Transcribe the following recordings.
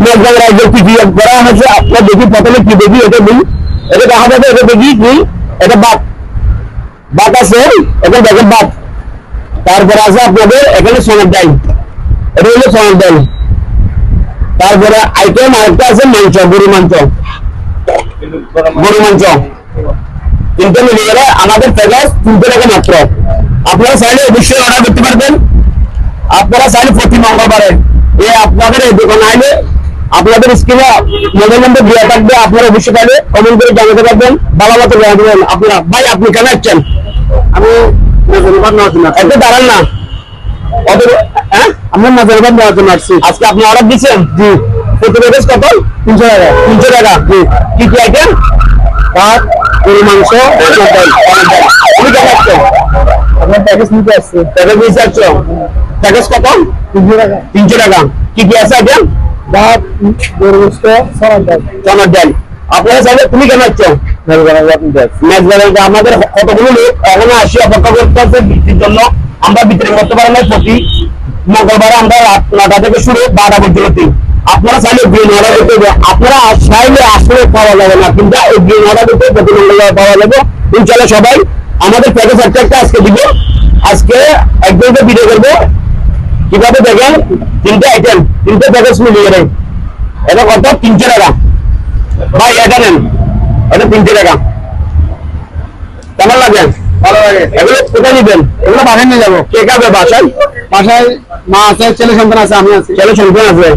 কি কি করা হয়েছে দেখি প্রথমে কি দেখি এটা দেখা যাবে দেখি আছে আছে ডাল তারপরে আইটেম আছে মাংস মাংস আমাদের প্যাকেজ আপনারা চাইলে অবশ্যই অর্ডার করতে পারবেন। আপনারা প্রতি মঙ্গলবারে। এ আপনাদের এই দোকানে আইলে আপনাদের স্ক্রিনে মোবাইল নম্বর দেওয়া থাকবে আপনারা অবশ্যই চাইলে কমেন্ট করে জানাতে পারবেন। ভালো মতো পারবেন আপনারা ভাই আপনি কেন আসছেন? আমি একটু দাঁড়ান না। হ্যাঁ? আমরা নজরবাদ দেওয়ার জন্য আসছি। আজকে আপনি অর্ডার দিচ্ছেন? জি। প্রতি কত? তিনশো টাকা। তিনশো টাকা। জি। কি কি আইটেম ভাত গরু মাংস আসছো আপনার প্যাকেজ নিতে আসছে। প্যাকেজ নিতে আসছো? প্যাকেজ কত? তিনশো টাকা। তিনশো টাকা। কি কি আছে আইটেম ভাত ডাল আপনারা চাইলে তুমি কেন আমাদের কতগুলো লোক এখনও আসি অপেক্ষা করতে আছে বৃষ্টির জন্য। আমরা বিতরণ করতে পারি না প্রতি মঙ্গলবার আমরা রাত নটা থেকে শুরু বারোটা পর্যন্ত। আপনারা চাইলে গ্রিন অর্ডার করতে হবে আপনারা চাইলে আসলে পাওয়া যাবে না। কিন্তু এই গ্রিন অর্ডার করতে প্রতি মঙ্গলবার পাওয়া যাবে। ইনশাল্লাহ সবাই আমাদের প্যাকেজ একটা আজকে দিব। আজকে একজনকে ভিডিও করব। কীভাবে দেখেন? তিনটে আইটেম তিনটে প্যাকেজ মিলিয়ে দেয় এটা কত? তিনশো টাকা। ভাই এটা নেন। এটা তিনশো টাকা। কেমন লাগে? ভালো লাগে। এগুলো কোথায় নিবেন? এগুলো বাসায় নিয়ে যাব। কে খাবে বাসায়? বাসায় মা আছে ছেলে সন্তান আছে আমি আছি। ছেলে সন্তান আছে।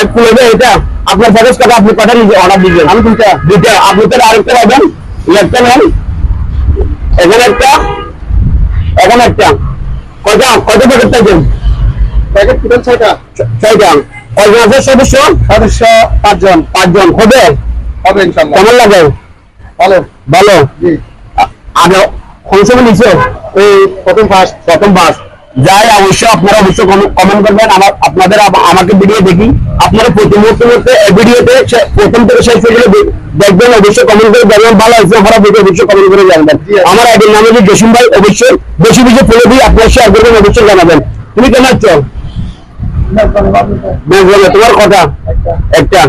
এক কুলেবে এটা। আপনার প্যাকেজ কটা আপনি কটা নিজে অর্ডার দিবেন। আমি দুইটা। আপনি তাহলে আরেকটা পাবেন। একটা নেন। এখানে একটা। এখানে একটা। কয়টা? কয়টা প্যাকেট প্যাকেট টোটাল ছয়টা? সদস্য? সদস্য পাঁচজন। পাঁচজন। হবে? হবে কেমন লাগে? ভালো। ভালো? জি। আগে এই প্রথম ফার্স্ট প্রথম যাই অবশ্যই আপনারা অবশ্যই কমেন্ট করবেন। আমার আপনাদের আমাকে ভিডিও দেখি। আপনারা প্রতি মুহূর্তে মুহূর্তে এই ভিডিওতে প্রথম থেকে শেষ পর্যন্ত দেখবেন। অবশ্যই কমেন্ট করে ভালো হয়েছে অবশ্যই কমেন্ট করে জানাবেন। আমার আইডির নাম হচ্ছে জসিম ভাই। অবশ্যই বেশি বেশি ফলো দিই আপনারা শেয়ার করবেন অবশ্যই জানাবেন। তুমি কেন আছো? তোমার কথা? একটা।